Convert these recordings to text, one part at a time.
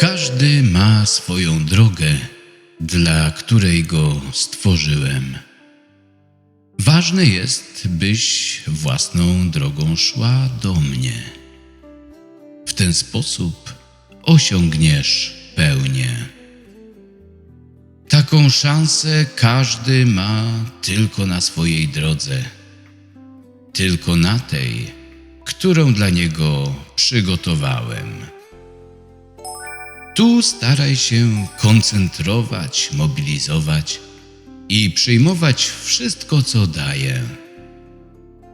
Każdy ma swoją drogę, dla której go stworzyłem. Ważne jest, byś własną drogą szła do mnie. W ten sposób osiągniesz pełnię. Taką szansę każdy ma tylko na swojej drodze, tylko na tej, którą dla niego przygotowałem. Tu staraj się koncentrować, mobilizować i przyjmować wszystko, co daje.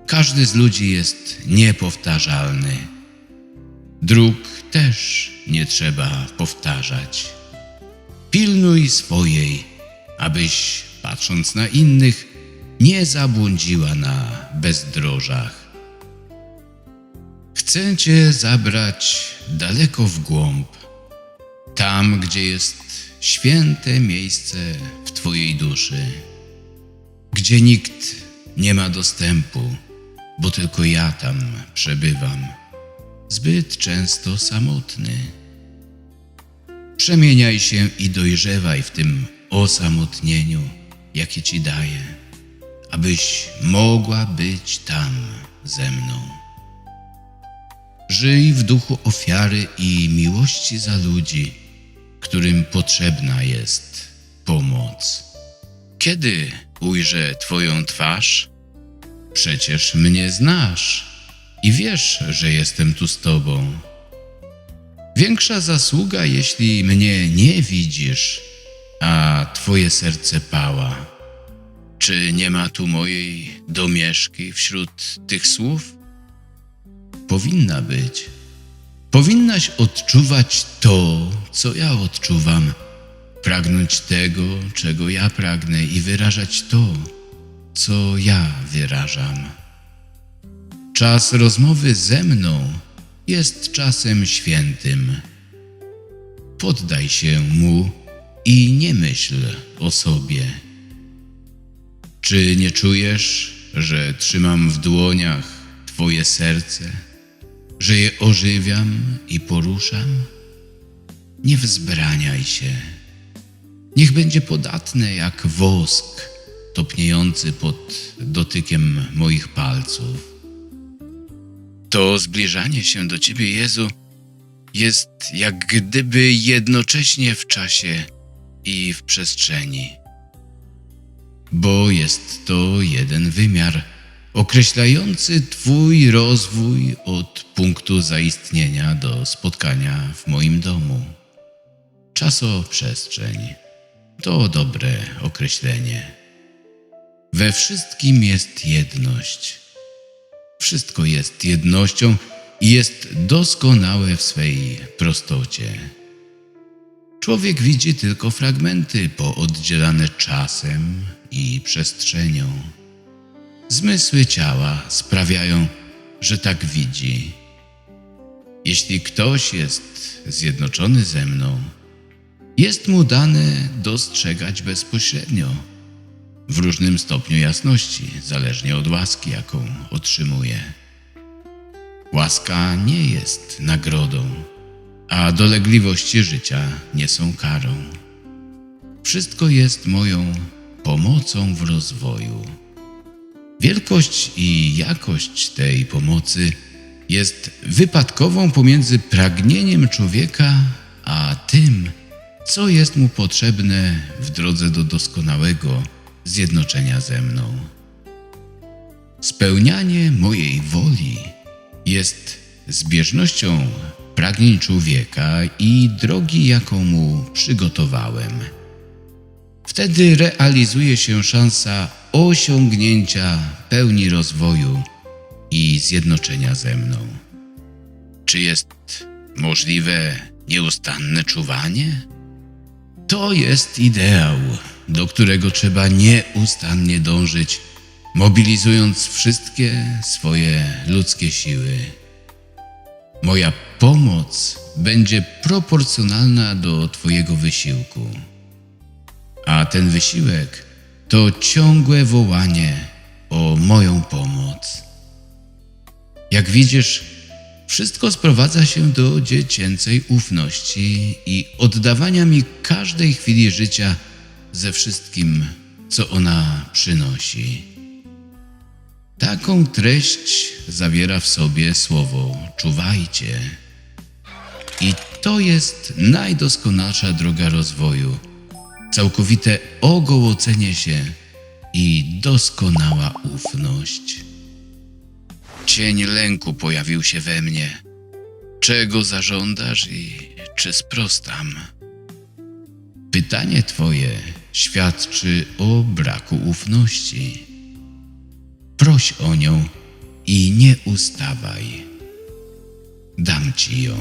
Każdy z ludzi jest niepowtarzalny. Dróg też nie trzeba powtarzać. Pilnuj swojej, abyś, patrząc na innych, nie zabłądziła na bezdrożach. Chcę cię zabrać daleko w głąb, tam, gdzie jest święte miejsce w Twojej duszy, gdzie nikt nie ma dostępu, bo tylko ja tam przebywam, zbyt często samotny. Przemieniaj się i dojrzewaj w tym osamotnieniu, jakie Ci daję, abyś mogła być tam ze mną. Żyj w duchu ofiary i miłości za ludzi, którym potrzebna jest pomoc. Kiedy ujrzę Twoją twarz? Przecież mnie znasz i wiesz, że jestem tu z Tobą. Większa zasługa, jeśli mnie nie widzisz, a Twoje serce pała. Czy nie ma tu mojej domieszki wśród tych słów? Powinna być. Powinnaś odczuwać to, co ja odczuwam, pragnąć tego, czego ja pragnę i wyrażać to, co ja wyrażam. Czas rozmowy ze mną jest czasem świętym. Poddaj się mu i nie myśl o sobie. Czy nie czujesz, że trzymam w dłoniach Twoje serce? Że je ożywiam i poruszam? Nie wzbraniaj się. Niech będzie podatne jak wosk topniejący pod dotykiem moich palców. To zbliżanie się do Ciebie, Jezu, jest jak gdyby jednocześnie w czasie i w przestrzeni, bo jest to jeden wymiar – określający Twój rozwój od punktu zaistnienia do spotkania w moim domu. Czasoprzestrzeń to dobre określenie. We wszystkim jest jedność. Wszystko jest jednością i jest doskonałe w swej prostocie. Człowiek widzi tylko fragmenty pooddzielane czasem i przestrzenią. Zmysły ciała sprawiają, że tak widzi. Jeśli ktoś jest zjednoczony ze mną, jest mu dane dostrzegać bezpośrednio, w różnym stopniu jasności, zależnie od łaski, jaką otrzymuje. Łaska nie jest nagrodą, a dolegliwości życia nie są karą. Wszystko jest moją pomocą w rozwoju. Wielkość i jakość tej pomocy jest wypadkową pomiędzy pragnieniem człowieka a tym, co jest mu potrzebne w drodze do doskonałego zjednoczenia ze mną. Spełnianie mojej woli jest zbieżnością pragnień człowieka i drogi, jaką mu przygotowałem. Wtedy realizuje się szansa osiągnięcia pełni rozwoju i zjednoczenia ze mną. Czy jest możliwe nieustanne czuwanie? To jest ideał, do którego trzeba nieustannie dążyć, mobilizując wszystkie swoje ludzkie siły. Moja pomoc będzie proporcjonalna do Twojego wysiłku. A ten wysiłek to ciągłe wołanie o moją pomoc. Jak widzisz, Wszystko sprowadza się do dziecięcej ufności i oddawania mi każdej chwili życia ze wszystkim, co ona przynosi. Taką treść zawiera w sobie słowo czuwajcie. I to jest najdoskonalsza droga rozwoju. Całkowite ogołocenie się i doskonała ufność. Cień lęku pojawił się we mnie. Czego zażądasz i czy sprostam? Pytanie Twoje świadczy o braku ufności. Proś o nią i nie ustawaj. Dam Ci ją.